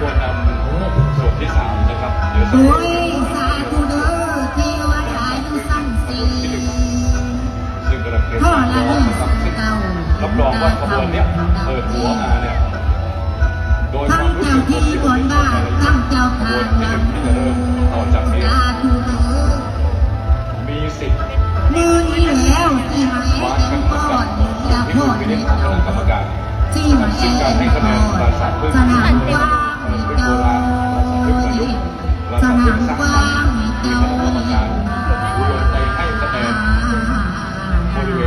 ควรนำส่วนที่สามนะครับหรือส่วนที่หนึ่งซึ่งกำลังเป็นการร้องนะครับซึ่งรับรองว่าขบวนเนี้ยเปิดหัวมาเนี่ยโดยควาสึที่บนบ้านตั้งเจ้าทางลำที่จะเริ่มต่อจากนี้มีสิทธิ์มือที่แล้วที่ไหนเปอนที่จะกรรมการที่การให้คะแนนปรสนามว่า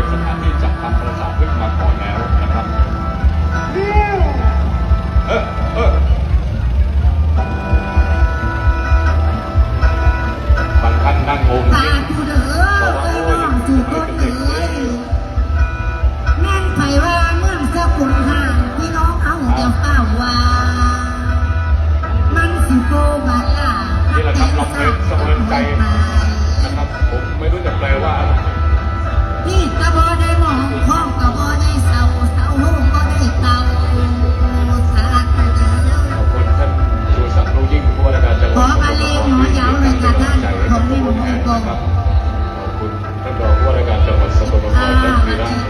บริเวณสถานที่จัดทำประสาทพึ่งมาก่อนแล้วนะครับเออเออบางท่านนั่งงงตาดูเด้อเอ้ยน้องสู่คนเอ้ยแม่นไผว่าเมืองสกุลห่างพี่น้องเอาจะเฝ้าว่า มันสิโกบัลล่านี่แหละครับลองเพลงเสมือนใจ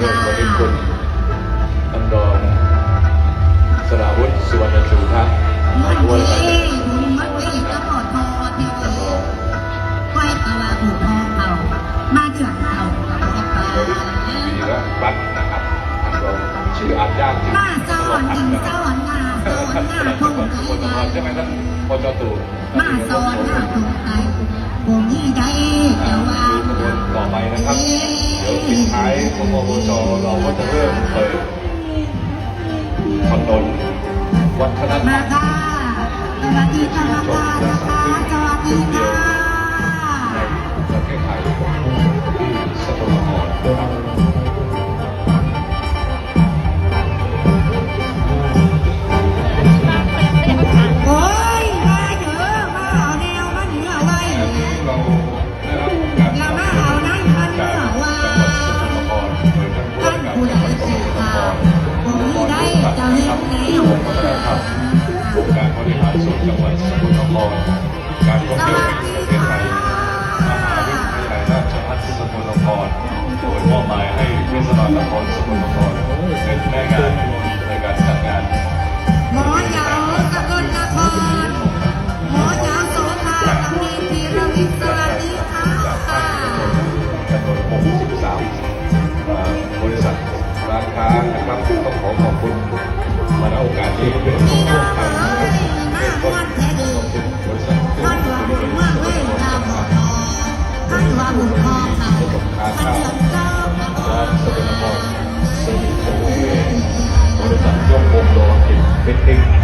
านวีระเรื่องวันนี้คุณท่านรองสราวุฒิสุวรรณชูทัศน์มันผู้ว่าราชเอ้การมันเอ้ก็หมดพอที่เอ้ไว้ตาหูพอเขามาเดือดเขากับพ่อปลาวีระรัตน์นะครับท่านรองชื่ออานยากจริงมาสอนยิงสอนหน้าสอนท่านหน้าลัดคจังงหวัดใจสกลนคได้รใช่ไหมท่านปจตู่มาสอนหน้าคงใจผมนี่ได้จะว่าขบวนต่อไปนะครับ เดี๋ยวปิดท้ายพมวชเราก็จะเริ่มเปิดถนโดนวัฒนธรรมสวัสดีค่ะมาค่ะนะคะสวัสดีค่ะในประเทศไทยที่สกลนครนะครับโอ้ยมาเถอะมาเอาแนวมาเหนือไว้ ส่วนจังหวัดสกลนครการท่องเที่ยวแห่งประเทศไทยมหาวิทยาลัยราชภัฏสกลนครโดยมอบหมายให้เทศบาลนครสกลนครเป็นแม่งานในการจัดงานหมอยาวสกลนครหมอยาวโสภาลำเนีพีรวิทย์สวัสดีค่ะจำนวน63อ่าบริษัทร้านค้านะครับต้องขอขอบคุณมาณโอกาสนี้เป็นผู้ร่วมกันนะครับเป็นต้นขอบคุณบริษัทเครื่องท่านว่ามบุญริว่าษัทเว้ยลาบอท่านว่าบุญพ่อเขาท่านเดือนเก้าร้านสกลนครซึ่งเป็นทยก